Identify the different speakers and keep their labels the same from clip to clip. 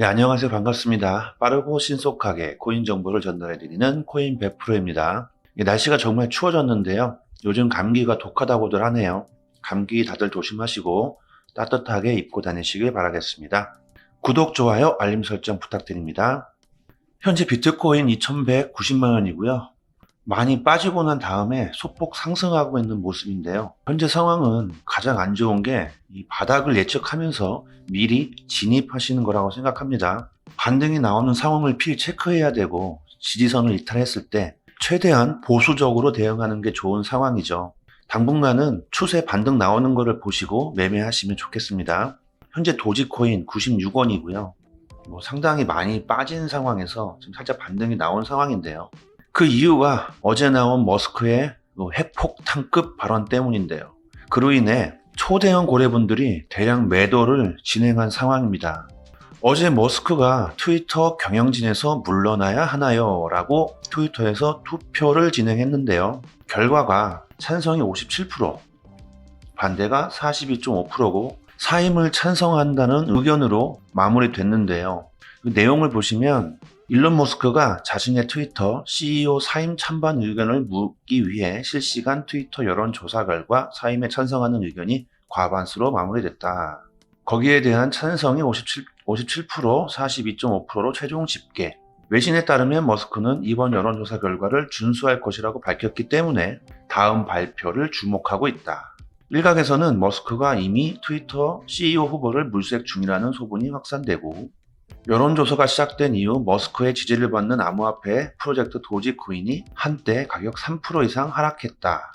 Speaker 1: 네, 안녕하세요. 반갑습니다. 빠르고 신속하게 코인 정보를 전달해드리는 코인 100%입니다. 날씨가 정말 추워졌는데요. 요즘 감기가 독하다고들 하네요. 감기 다들 조심하시고 따뜻하게 입고 다니시길 바라겠습니다. 구독, 좋아요, 알림 설정 부탁드립니다. 현재 비트코인 2190만 원이고요. 많이 빠지고 난 다음에 소폭 상승하고 있는 모습인데요. 현재 상황은 가장 안 좋은 게 이 바닥을 예측하면서 미리 진입하시는 거라고 생각합니다. 반등이 나오는 상황을 필 체크해야 되고 지지선을 이탈했을 때 최대한 보수적으로 대응하는 게 좋은 상황이죠. 당분간은 추세 반등 나오는 거를 보시고 매매하시면 좋겠습니다. 현재 도지코인 96원이고요. 뭐 상당히 많이 빠진 상황에서 지금 살짝 반등이 나온 상황인데요. 그 이유가 어제 나온 머스크의 그 핵폭탄급 발언 때문인데요. 그로 인해 초대형 고래분들이 대량 매도를 진행한 상황입니다. 어제 머스크가 트위터 경영진에서 물러나야 하나요? 라고 트위터에서 투표를 진행했는데요. 결과가 찬성이 57%, 반대가 42.5%고 사임을 찬성한다는 의견으로 마무리됐는데요. 그 내용을 보시면 일론 머스크가 자신의 트위터 CEO 사임 찬반 의견을 묻기 위해 실시간 트위터 여론조사 결과 사임에 찬성하는 의견이 과반수로 마무리됐다. 거기에 대한 찬성이 57, 57%, 42.5%로 최종 집계. 외신에 따르면 머스크는 이번 여론조사 결과를 준수할 것이라고 밝혔기 때문에 다음 발표를 주목하고 있다. 일각에서는 머스크가 이미 트위터 CEO 후보를 물색 중이라는 소문이 확산되고 여론조사가 시작된 이후 머스크의 지지를 받는 암호화폐 프로젝트 도지코인이 한때 가격 3% 이상 하락했다.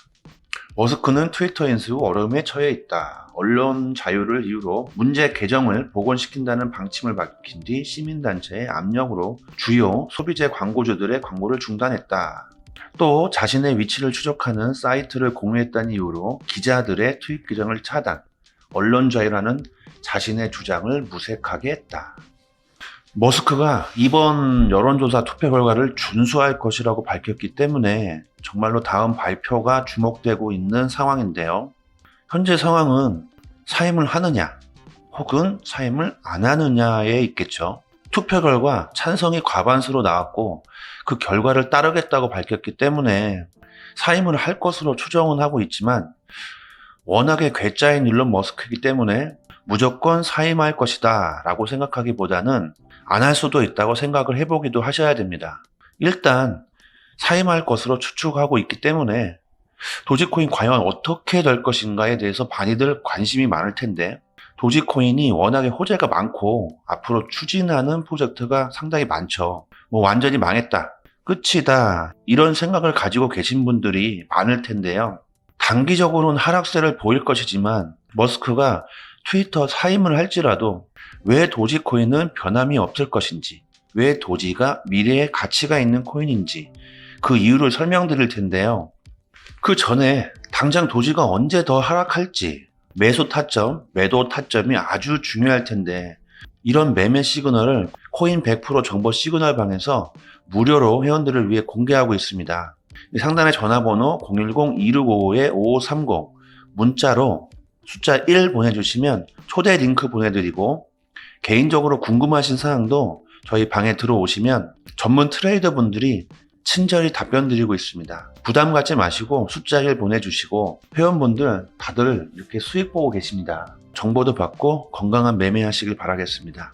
Speaker 1: 머스크는 트위터 인수 후 어려움에 처해 있다. 언론 자유를 이유로 문제 계정을 복원시킨다는 방침을 밝힌 뒤 시민단체의 압력으로 주요 소비재 광고주들의 광고를 중단했다. 또 자신의 위치를 추적하는 사이트를 공유했다는 이유로 기자들의 트윗 계정을 차단, 언론 자유라는 자신의 주장을 무색하게 했다. 머스크가 이번 여론조사 투표 결과를 준수할 것이라고 밝혔기 때문에 정말로 다음 발표가 주목되고 있는 상황인데요. 현재 상황은 사임을 하느냐 혹은 사임을 안 하느냐에 있겠죠. 투표 결과 찬성이 과반수로 나왔고 그 결과를 따르겠다고 밝혔기 때문에 사임을 할 것으로 추정은 하고 있지만 워낙에 괴짜인 일론 머스크이기 때문에 무조건 사임할 것이다 라고 생각하기보다는 안 할 수도 있다고 생각을 해보기도 하셔야 됩니다. 일단 사임할 것으로 추측하고 있기 때문에 도지코인 과연 어떻게 될 것인가에 대해서 많이들 관심이 많을 텐데 도지코인이 워낙에 호재가 많고 앞으로 추진하는 프로젝트가 상당히 많죠. 뭐 완전히 망했다. 끝이다. 이런 생각을 가지고 계신 분들이 많을 텐데요. 단기적으로는 하락세를 보일 것이지만 머스크가 트위터 사임을 할지라도 왜 도지코인은 변함이 없을 것인지, 왜 도지가 미래의 가치가 있는 코인인지 그 이유를 설명드릴 텐데요. 그 전에 당장 도지가 언제 더 하락할지 매수 타점, 매도 타점이 아주 중요할 텐데 이런 매매 시그널을 코인 100% 정보 시그널 방에서 무료로 회원들을 위해 공개하고 있습니다. 상단의 전화번호 010-2655-5530 문자로 숫자 1 보내주시면 초대 링크 보내드리고 개인적으로 궁금하신 사항도 저희 방에 들어오시면 전문 트레이더 분들이 친절히 답변 드리고 있습니다. 부담 갖지 마시고 숫자 1 보내주시고 회원분들 다들 이렇게 수익 보고 계십니다. 정보도 받고 건강한 매매하시길 바라겠습니다.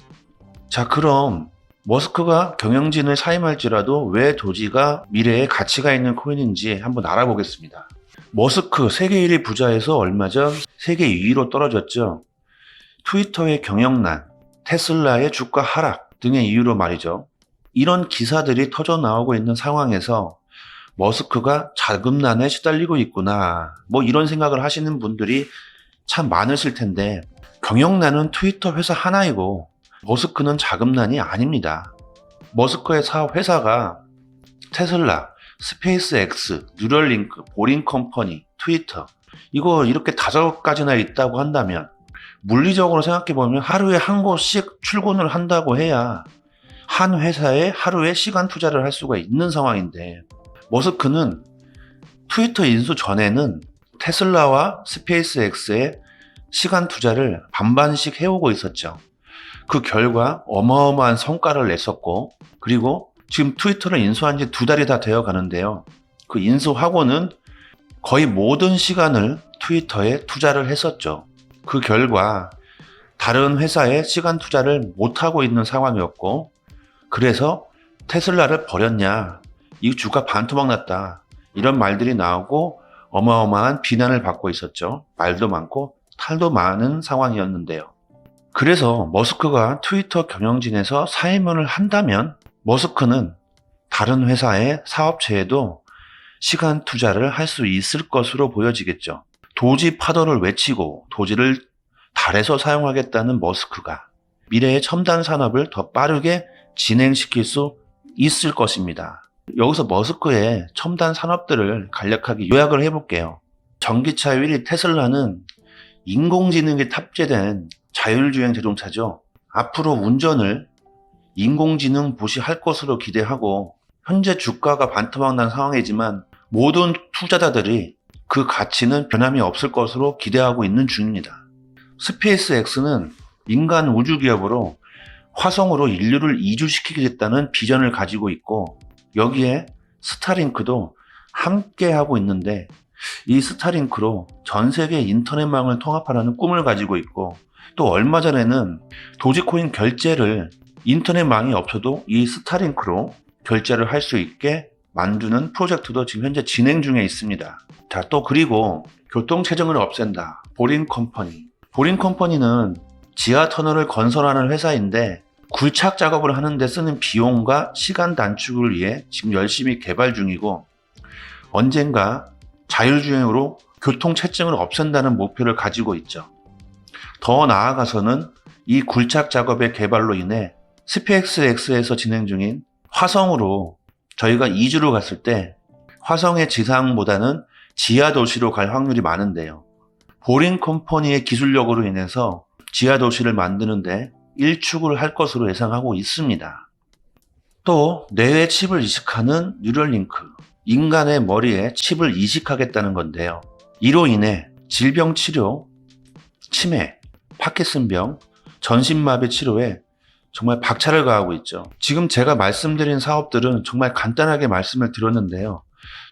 Speaker 1: 자, 그럼 머스크가 경영진을 사임할지라도 왜 도지가 미래에 가치가 있는 코인인지 한번 알아보겠습니다. 머스크 세계 1위 부자에서 얼마 전 세계 2위로 떨어졌죠. 트위터의 경영난, 테슬라의 주가 하락 등의 이유로 말이죠. 이런 기사들이 터져 나오고 있는 상황에서 머스크가 자금난에 시달리고 있구나. 뭐 이런 생각을 하시는 분들이 참 많으실 텐데 경영난은 트위터 회사 하나이고 머스크는 자금난이 아닙니다. 머스크의 사업 회사가 테슬라, 스페이스X, 뉴럴링크, 보링 컴퍼니, 트위터 이거 이렇게 다섯 가지나 있다고 한다면 물리적으로 생각해 보면 하루에 한 곳씩 출근을 한다고 해야 한 회사에 하루에 시간 투자를 할 수가 있는 상황인데 머스크는 트위터 인수 전에는 테슬라와 스페이스X의 시간 투자를 반반씩 해오고 있었죠. 그 결과 어마어마한 성과를 냈었고 그리고 지금 트위터를 인수한 지 두 달이 다 되어 가는데요. 그 인수하고는 거의 모든 시간을 트위터에 투자를 했었죠. 그 결과 다른 회사에 시간 투자를 못하고 있는 상황이었고 그래서 테슬라를 버렸냐 이 주가 반토막 났다 이런 말들이 나오고 어마어마한 비난을 받고 있었죠. 말도 많고 탈도 많은 상황이었는데요. 그래서 머스크가 트위터 경영진에서 사임을 한다면 머스크는 다른 회사의 사업체에도 시간 투자를 할 수 있을 것으로 보여지겠죠. 도지 파도를 외치고 도지를 달에서 사용하겠다는 머스크가 미래의 첨단 산업을 더 빠르게 진행시킬 수 있을 것입니다. 여기서 머스크의 첨단 산업들을 간략하게 요약을 해볼게요. 전기차 1위 테슬라는 인공지능이 탑재된 자율주행 자동차죠. 앞으로 운전을 인공지능 보시할 것으로 기대하고 현재 주가가 반토막 난 상황이지만 모든 투자자들이 그 가치는 변함이 없을 것으로 기대하고 있는 중입니다. 스페이스 X는 인간 우주 기업으로 화성으로 인류를 이주시키겠다는 비전을 가지고 있고 여기에 스타링크도 함께 하고 있는데 이 스타링크로 전 세계 인터넷망을 통합하라는 꿈을 가지고 있고 또 얼마 전에는 도지코인 결제를 인터넷망이 없어도 이 스타링크로 결제를 할 수 있게 만드는 프로젝트도 지금 현재 진행 중에 있습니다. 자, 또 그리고 교통체증을 없앤다. 보링 컴퍼니. 보링 컴퍼니는 지하 터널을 건설하는 회사인데 굴착 작업을 하는데 쓰는 비용과 시간 단축을 위해 지금 열심히 개발 중이고 언젠가 자율주행으로 교통체증을 없앤다는 목표를 가지고 있죠. 더 나아가서는 이 굴착 작업의 개발로 인해 스페이스X에서 진행 중인 화성으로 저희가 이주를 갔을 때 화성의 지상보다는 지하 도시로 갈 확률이 많은데요. 보링 컴퍼니의 기술력으로 인해서 지하 도시를 만드는데 일축을 할 것으로 예상하고 있습니다. 또 뇌에 칩을 이식하는 뉴럴링크, 인간의 머리에 칩을 이식하겠다는 건데요. 이로 인해 질병 치료, 치매, 파키슨병, 전신마비 치료에 정말 박차를 가하고 있죠. 지금 제가 말씀드린 사업들은 정말 간단하게 말씀을 드렸는데요.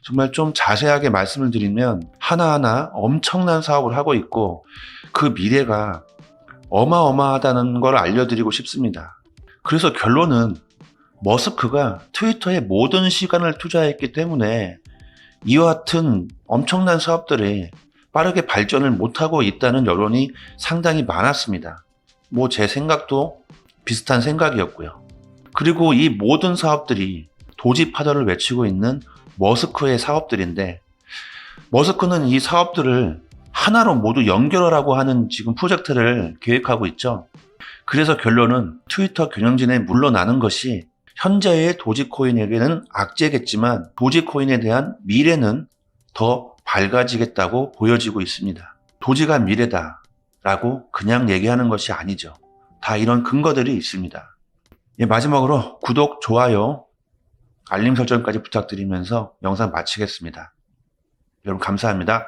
Speaker 1: 정말 좀 자세하게 말씀을 드리면 하나하나 엄청난 사업을 하고 있고 그 미래가 어마어마하다는 걸 알려드리고 싶습니다. 그래서 결론은 머스크가 트위터에 모든 시간을 투자했기 때문에 이와 같은 엄청난 사업들이 빠르게 발전을 못하고 있다는 여론이 상당히 많았습니다. 뭐 제 생각도 비슷한 생각이었고요. 그리고 이 모든 사업들이 도지 파도를 외치고 있는 머스크의 사업들인데 머스크는 이 사업들을 하나로 모두 연결하라고 하는 지금 프로젝트를 계획하고 있죠. 그래서 결론은 트위터 경영진에 물러나는 것이 현재의 도지코인에게는 악재겠지만 도지코인에 대한 미래는 더 밝아지겠다고 보여지고 있습니다. 도지가 미래다 라고 그냥 얘기하는 것이 아니죠. 다 이런 근거들이 있습니다. 예, 마지막으로 구독, 좋아요, 알림 설정까지 부탁드리면서 영상 마치겠습니다. 여러분 감사합니다.